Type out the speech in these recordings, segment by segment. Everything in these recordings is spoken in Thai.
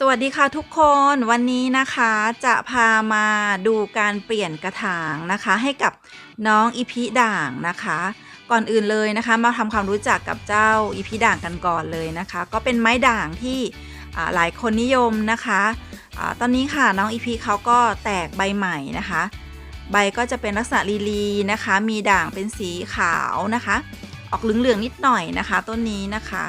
สวัสดีค่ะทุกคนวันนี้นะคะจะพามาดูการเปลี่ยนกระถางนะคะ ให้กับน้องอีพีด่างนะคะ ก่อนอื่นเลยนะคะ มาทำความรู้จักกับเจ้าอีพีด่างกันก่อนเลยนะคะ ก็เป็นไม้ด่างที่หลายคนนิยมนะคะอตอนนี้ค่ะน้องอีพีเขาก็แตกใบใหม่นะคะ ใบก็จะเป็นลักษณะลีลีนะคะ มีด่างเป็นสีขาวนะคะ ออกเหลืองๆนิดหน่อยนะคะ ต้นนี้นะคะ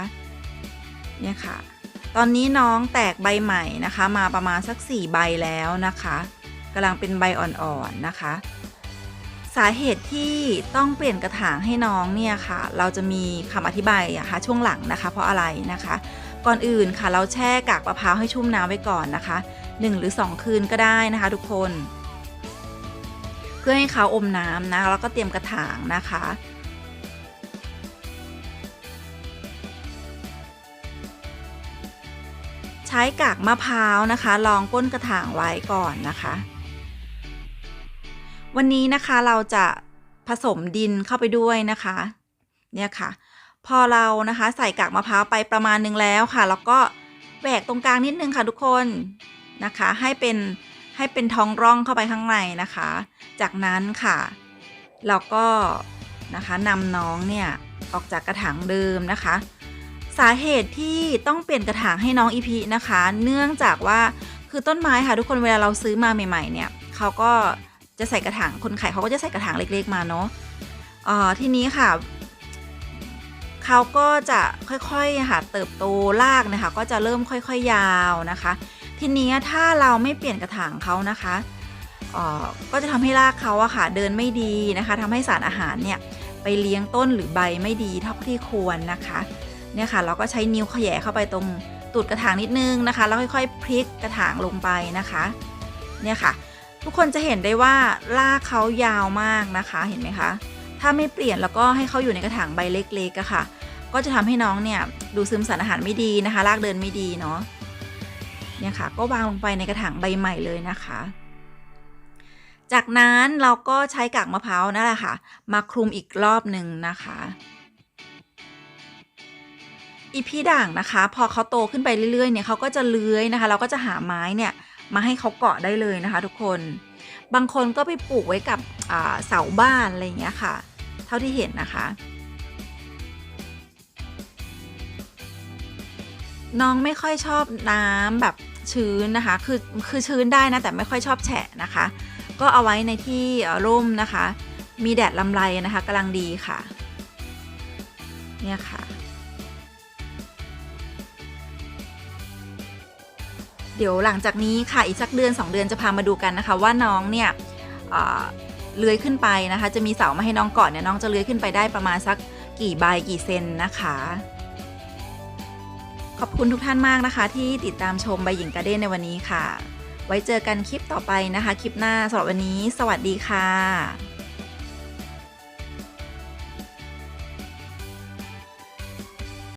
เนี่ยค่ะ ตอนนี้น้องแตกใบใหม่นะคะ มาประมาณสัก 4 ใบแล้วนะคะกำลังเป็นใบอ่อนๆนะคะ สาเหตุที่ต้องเปลี่ยนกระถางให้น้องเนี่ยค่ะ เราจะมีคำอธิบายอะคะช่วงหลังนะคะ เพราะอะไรนะคะ ก่อนอื่นค่ะเราแช่กากมะพร้าวให้ชุ่มน้ำไว้ก่อนนะคะ 1 หรือ 2 คืนก็ได้นะคะ ทุกคน เพื่อให้เขาอมน้ำนะแล้วก็เตรียมกระถางนะคะ ใช้กากมะพร้าวนะคะรองก้นกระถางไว้ก่อนนะคะ วันนี้นะคะเราจะผสมดินเข้าไปด้วยนะคะ เนี่ยค่ะ พอเรานะคะใส่กากมะพร้าวไปประมาณหนึงแล้วค่ะ แล้วก็แหวกตรงกลางนิดนึงค่ะทุกคนนะคะ ให้เป็นให้เป็นท้องร่องเข้าไปข้างในนะคะ จากนั้นค่ะ เราก็นะคะนำน้องเนี่ยออกจากกระถางเดิมนะคะ สาเหตุที่ต้องเปลี่ยนกระถางให้น้องอีพีนะคะ เนื่องจากว่าคือต้นไม้ค่ะทุกคนเวลาเราซื้อมาใหม่ ๆ เนี่ยเขาก็จะใส่กระถางคนขายเขาก็จะใส่กระถางเล็กๆมาเนาะอ่าทีนี้ค่ะเขาก็จะค่อยๆค่ะเติบโตรากนะคะก็จะเริ่มค่อยๆยาวนะคะ ทีนี้ถ้าเราไม่เปลี่ยนกระถางเขานะคะอ่าก็จะทำให้รากเขาอะค่ะเดินไม่ดีนะคะทำให้สารอาหารเนี่ยไปเลี้ยงต้นหรือใบไม่ดีเท่าที่ควรนะคะ เนี่ยค่ะเราก็ใช้นิ้วขยะเข้าไปตรงตูดกระถางนิดนึงนะคะ แล้วค่อยๆพลิกกระถางลงไปนะคะ เนี่ยค่ะ ทุกคนจะเห็นได้ว่ารากเขายาวมากนะคะเห็นไหมคะถ้าไม่เปลี่ยนแล้วก็ให้เขาอยู่ในกระถางใบเล็กๆอะค่ะ ก็จะทำให้น้องเนี่ยดูซึมสารอาหารไม่ดีนะคะรากเดินไม่ดีเนาะเนี่ยค่ะ ก็วางลงไปในกระถางใบใหม่เลยนะคะ จากนั้นเราก็ใช้กากมะพร้าวนั่นแหละค่ะ มาคลุมอีกรอบหนึ่งนะคะ อีพีด่างนะคะ พอเขาโตขึ้นไปเรื่อยๆเนี่ยเขาก็จะเลื้อยนะคะ เราก็จะหาไม้เนี่ยมาให้เขาเกาะได้เลยนะคะ ทุกคน บางคนก็ไปปลูกไว้กับเสาบ้านอะไรอย่างเงี้ยค่ะ เท่าที่เห็นนะคะ น้องไม่ค่อยชอบน้ำแบบชื้นนะคะ คือคือชื้นได้นะแต่ไม่ค่อยชอบแฉะนะคะ ก็เอาไว้ในที่ร่มนะคะ มีแดดลำไรนะคะกำลังดีค่ะ เนี่ยค่ะ เดี๋ยวหลังจากนี้ค่ะอีกสักเดือน 2 เดือนจะพามาดูกันนะคะ ว่าน้องเนี่ยเลื้อยขึ้นไปนะคะ จะมีเสามาให้น้องเกาะเนี่ยน้องจะเลื้อยขึ้นไปได้ประมาณสักกี่ใบกี่เซนนะคะ ขอบคุณทุกท่านมากนะคะ ที่ติดตามชมใบหญิงกระเด้นในวันนี้ค่ะ ไว้เจอกันคลิปต่อไปนะคะ คลิปหน้าสำหรับวันนี้ สวัสดีค่ะ